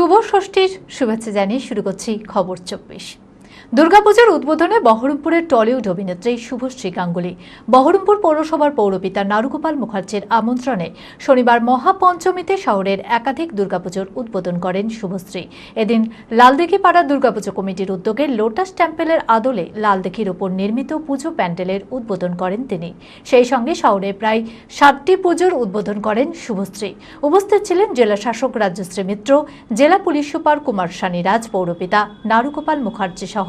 শুভ ষষ্ঠীর শুভেচ্ছা জানিয়ে শুরু করছি খবর চব্বিশ। দুর্গাপূজার উদ্বোধনে বহরমপুরের টলিউড অভিনেত্রী শুভশ্রী গাঙ্গুলি, বহরমপুর পৌরসভার পৌরপিতা নারুগোপাল মুখার্জির আমন্ত্রণে শনিবার মহাপঞ্চমীতে শহরের একাধিক দুর্গাপুজোর উদ্বোধন করেন শুভশ্রী। এদিন লালদিঘি পাড়া দুর্গাপুজো কমিটির উদ্যোগে লোটাস টেম্পেলের আদলে লালদিঘির ওপর নির্মিত পুজো প্যান্ডেলের উদ্বোধন করেন তিনি। সেই সঙ্গে শহরে প্রায় ষাটটি পুজোর উদ্বোধন করেন শুভশ্রী। উপস্থিত ছিলেন জেলা শাসক রাজশ্রী মিত্র, জেলা পুলিশ সুপার কুমার সানিরাজ, পৌরপিতা নারুগোপাল মুখার্জি সহ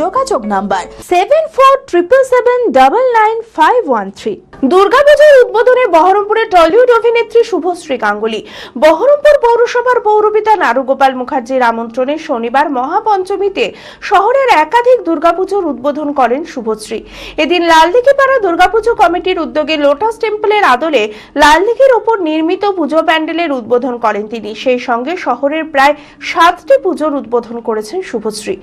যোগাযোগ number seven four triple seven double nine five one three দুর্গাপূজার উদ্বোধনে বহরমপুরের টলিউড অভিনেত্রী শুভশ্রী গাঙ্গুলি, বহরমপুর পৌরসভার পৌরপিতা নারুগোপাল মুখার্জির আমন্ত্রণে শনিবার মহাপঞ্চমীতে শহরের একাধিক দুর্গাপুজোর উদ্বোধন করেন শুভশ্রী। এদিন লালদিঘিপাড়া দুর্গাপুজো কমিটির উদ্যোগে লোটাস টেম্পলের আদলে লালদিঘির ওপর নির্মিত পুজো প্যান্ডেলের উদ্বোধন করেন তিনি। সেই সঙ্গে শহরের প্রায় সাতটি পুজোর উদ্বোধন করেছেন শুভশ্রী।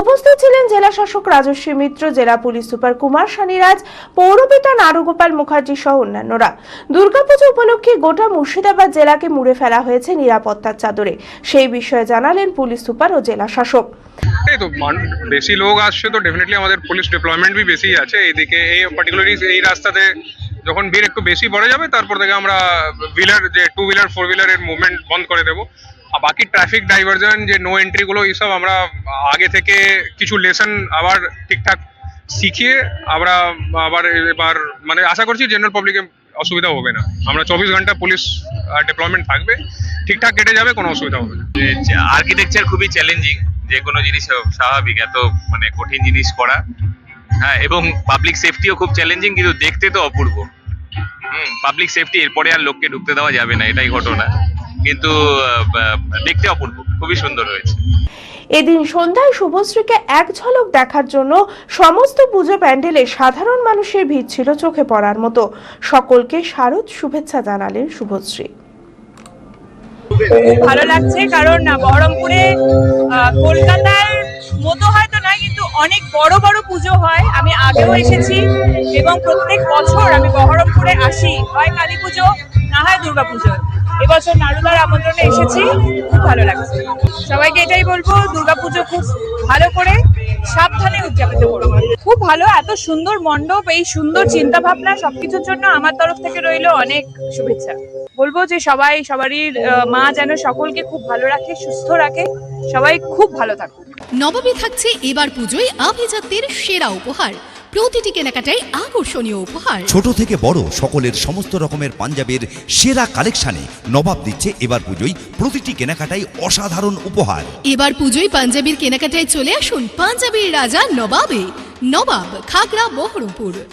উপস্থিত ছিলেন জেলা শাসক রাজস্বী মিত্র, জেলা পুলিশ সুপার কুমার সানিরাজ পৌরপিতা নারুগোপাল মুখার্জি সহ অন্যান্যরা। দুর্গাপুজো উপলক্ষে গোটা মুর্শিদাবাদ জেলাকে মুড়ে ফেলা হয়েছে নিরাপত্তার চাদরে। সেই বিষয়ে জানালেন পুলিশ সুপার ও জেলা শাসক। এই তো বেশি লোক আসছে তো ডেফিনেটলি আমাদের পুলিশ ডিপ্লয়মেন্ট বেশি আছে। এইদিকে এই পার্টিকুলারলি এই রাস্তাতে যখন ভিড় একটু বেশি বেড়ে যাবে, তারপর থেকে আমরা হুইলার যে টু হুইলার ফোর হুইলারের মুভমেন্ট বন্ধ করে দেবো। বাকি ট্রাফিক ডাইভারজন যে নো এন্ট্রি গুলো এইসব আমরা আগে থেকে কিছু লেসন আবার ঠিকঠাক শিখিয়ে আমরা আবার এবার মানে আশা করছি জেনারেল পাবলিকে অসুবিধা হবে না। আমরা চব্বিশ ঘণ্টা পুলিশ ডিপ্লয়মেন্ট থাকবে। ঠিকঠাক কেটে যাবে, কোনো অসুবিধা হবে না। আর্কিটেকচার খুবই চ্যালেঞ্জিং যে কোনো জিনিস স্বাভাবিক, এত মানে কঠিন জিনিস করা। হ্যাঁ এবং পাবলিক সেফটিও খুব চ্যালেঞ্জিং কিন্তু দেখতে তো অপূর্ব। হুম পাবলিক সেফটি এরপরে আর লোককে ঢুকতে দেওয়া যাবে না, এটাই ঘটনা। কিন্তু দেখতে অপূর্ব খুবই সুন্দর হয়েছে। এদিন সন্ধ্যায় শুভশ্রীকে এক ঝলক দেখার জন্য সমস্ত পুজো প্যান্ডেলে সাধারণ মানুষের ভিড় ছিল চোখে পড়ার মতো। সকলকে শারদ শুভেচ্ছা জানালেন শুভশ্রী। খুব ভালো লাগছে কারণ বহরমপুরে আহ, কলকাতার মতো হয়তো অনেক বড় বড় পুজো হয়, আমি আগেও এসেছি এবং প্রত্যেক বছর আমি বহরমপুরে আসি। হয় কালী পুজো, না হয় দুর্গা পুজো। এবছর নারুদার আমন্ত্রণে এসেছি, খুব ভালো লাগছে। সবাইকে এটাই বলব, দুর্গা পুজো খুব ভালো করে সাবধানে উদযাপিত করব খুব ভালো, এত সুন্দর মণ্ডপ, এই সুন্দর চিন্তা ভাবনা সবকিছুর জন্য আমার তরফ থেকে রইল অনেক শুভেচ্ছা। বলব যে সবাই, সবারই মা যেন সকলকে খুব ভালো রাখে, সুস্থ রাখে, সবাই খুব ভালো থাকুক। নবমী থাকছে এবার পুজোয় আভিজাত্যের সেরা উপহার। প্রতিটি কেনাকাটায় আকর্ষণীয় উপহার। ছোট থেকে বড় সকলের সমস্ত রকমের পাঞ্জাবের সেরা কালেকশনে নবাব দিচ্ছে এবার পুজোয় প্রতিটি কেনাকাটায় অসাধারণ উপহার। এবার পুজোয় পাঞ্জাবির কেনাকাটায় চলে আসুন পাঞ্জাবির রাজা নবাবে। নবাব খাগড়া বহরমপুর।